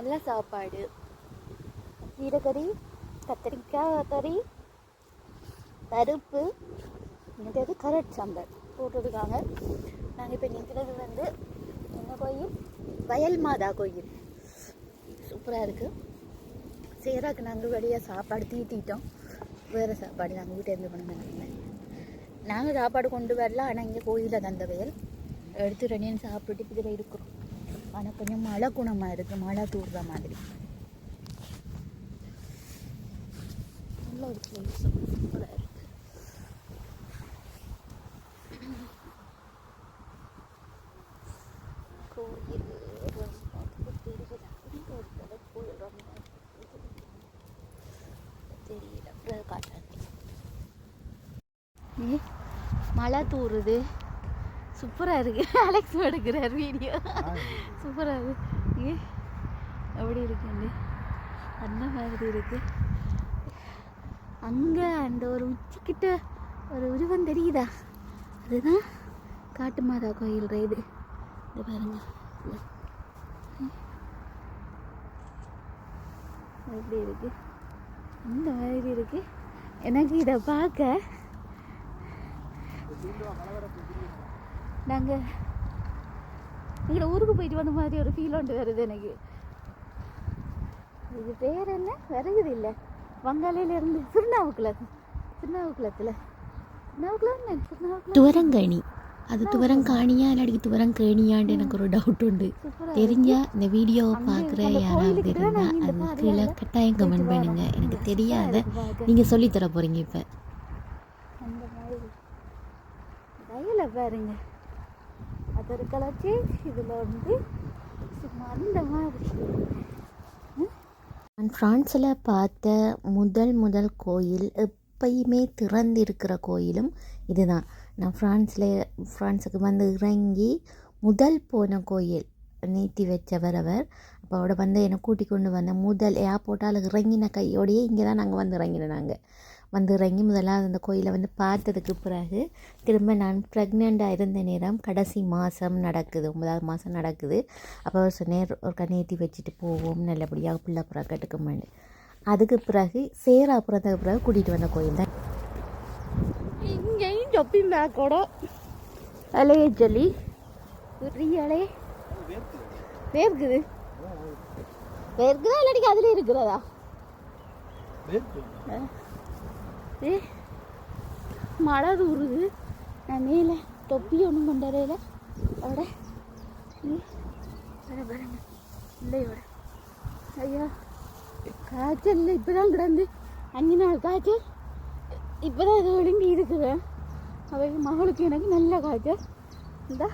நல்ல சாப்பாடு. கீரைக்கறி கத்திரிக்காய் கறி பருப்பு மற்றது கரட் சாம்பார் போட்டிருக்காங்க. நாங்கள் இப்போ நிற்கிறது வந்து என்ன கோயில்? வயல் மாதா கோயில். சூப்பராக இருக்குது சேராக்கு நாங்கள் வழியாக சாப்பாடு தீட்டிட்டோம். வேறு சாப்பாடு நாங்கள் வீட்டிலேருந்து பண்ண நாங்கள் சாப்பாடு கொண்டு வரல ஆனால் இங்கே கோயிலில் தந்த வயல். எடுத்து ரெண்டு சாப்பிட்டு இதில் இருக்கிறோம். ஆனால் கொஞ்சம் மழை குணமாக இருக்குது மழை தூடுற மாதிரி. நல்ல ஒரு பிளேஸ் சூப்பராக இருக்குது தெரியல. காட்டுறேன். மழை தூறுது சூப்பராக இருக்கு. அலெக்ஸ் எடுக்கிறார் வீடியோ சூப்பராக இருக்கு. ஏ எப்படி இருக்குண்டு அந்த மாதிரி இருக்கு. அங்கே அந்த ஒரு உச்சிக்கிட்ட ஒரு உருவம் தெரியுதா? அதுதான் காட்டு மாதா கோயில் இது. இது பாருங்க. எப்படி இருக்கு? அந்த மாதிரி இருக்கு. எனக்கு இதை பார்க்க நாங்கள் எங்களை ஊருக்கு போயிட்டு வந்த மாதிரி ஒரு ஃபீல் ஒன்று வருது எனக்கு. இது பேர் என்ன? வருகுது இல்லை. வங்காளையிலேருந்து திருநாவுக்குளம் திருநாவுக்குளத்தில் துவரங்கணி. அது துவரங்காணியா இல்லாட்டி துவரங்கேணியான்னு எனக்கு ஒரு டவுட் உண்டு. தெரிஞ்சா இந்த வீடியோவை பார்க்குற யாராவது இருந்தால் அது கீழே கட்டாயம் கமெண்ட் பண்ணுங்க. எனக்கு தெரியாத நீங்கள் சொல்லித்தர போகிறீங்க இப்போ. பாருங்க அது இதில் வந்து சும்மா அந்த மாதிரி. நான் ஃப்ரான்ஸில் பார்த்த முதல் முதல் கோயில் எப்பயுமே திறந்திருக்கிற கோயிலும் இதுதான். நான் ஃப்ரான்ஸில் ஃப்ரான்ஸுக்கு வந்து இறங்கி முதல் போன கோயில் நீட்டி வச்சவர் அவர். அப்போ அவட வந்து என்னை கூட்டி கொண்டு வந்த முதல் ஏர்போர்ட்டால் இறங்கின கையோடையே இங்கே தான் நாங்கள் வந்து இறங்கினோம் நாங்கள் வந்து இறங்கி முதலாவது அந்த கோயிலை வந்து பார்த்ததுக்கு பிறகு திரும்ப நான் ப்ரெக்னெண்ட்டாக இருந்த நேரம் கடைசி மாதம் நடக்குது ஒன்பதாவது மாதம் நடக்குது. அப்போ அவர் சொன்னேன் ஒரு கண்ணேற்றி வச்சுட்டு போவோம் நல்லபடியாக பிள்ளை புறா கட்டுக்குமான்னு அதுக்கு பிறகு சேரா பிறந்ததுக்கு பிறகு கூட்டிகிட்டு வந்த கோயில் தான். இங்கேயும் சொப்பிங் பேக்கோட அலைய பெரிய அலைய வேர்க்குது. வேர்க்குதா? இல்லாட்டி அதில் இருக்கிறதா? ஏ மழை தூருது. நான் மேலே தொப்பி ஒன்றும் கொண்டு வரையில அவட. பாருங்க இல்லையோட ஐயா காய்ச்சல் இல்லை இப்போ தான் கிடந்து. அஞ்சு நாள் காய்ச்சல். இப்போ தான் அது ஒழுங்கி இருக்குவேன் அவைக்கு மகளுக்கு எனக்கு நல்ல காய்ச்சல். இந்த.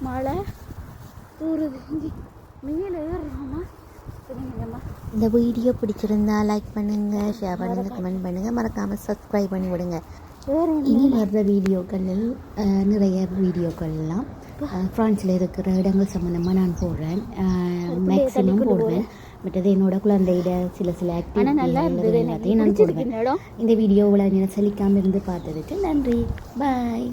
மழை தூருது. இஞ்சி. மேலே ஏறுறோமா? இந்த வீடியோ பிடிச்சிருந்தா லைக் பண்ணுங்கள் ஷேர் பண்ணுங்கள் கமெண்ட் பண்ணுங்கள் மறக்காமல் சப்ஸ்கிரைப் பண்ணி விடுங்க. இனி வர்ற வீடியோக்களில் நிறைய வீடியோக்கள்லாம் ஃப்ரான்ஸில் இருக்கிற இடங்கள் சம்மந்தமாக நான் போடுறேன். மேக்ஸிமம் போடுவேன். மற்றது என்னோட குழந்தையிட சில சில ஆனால் நல்லா இருந்தது. ஆக்டிவிட்டி எல்லாத்தையும் நான் போடுவேன். இந்த வீடியோவில் நீங்கள் சலிக்காமல் இருந்து பார்த்ததுக்கு நன்றி. பாய்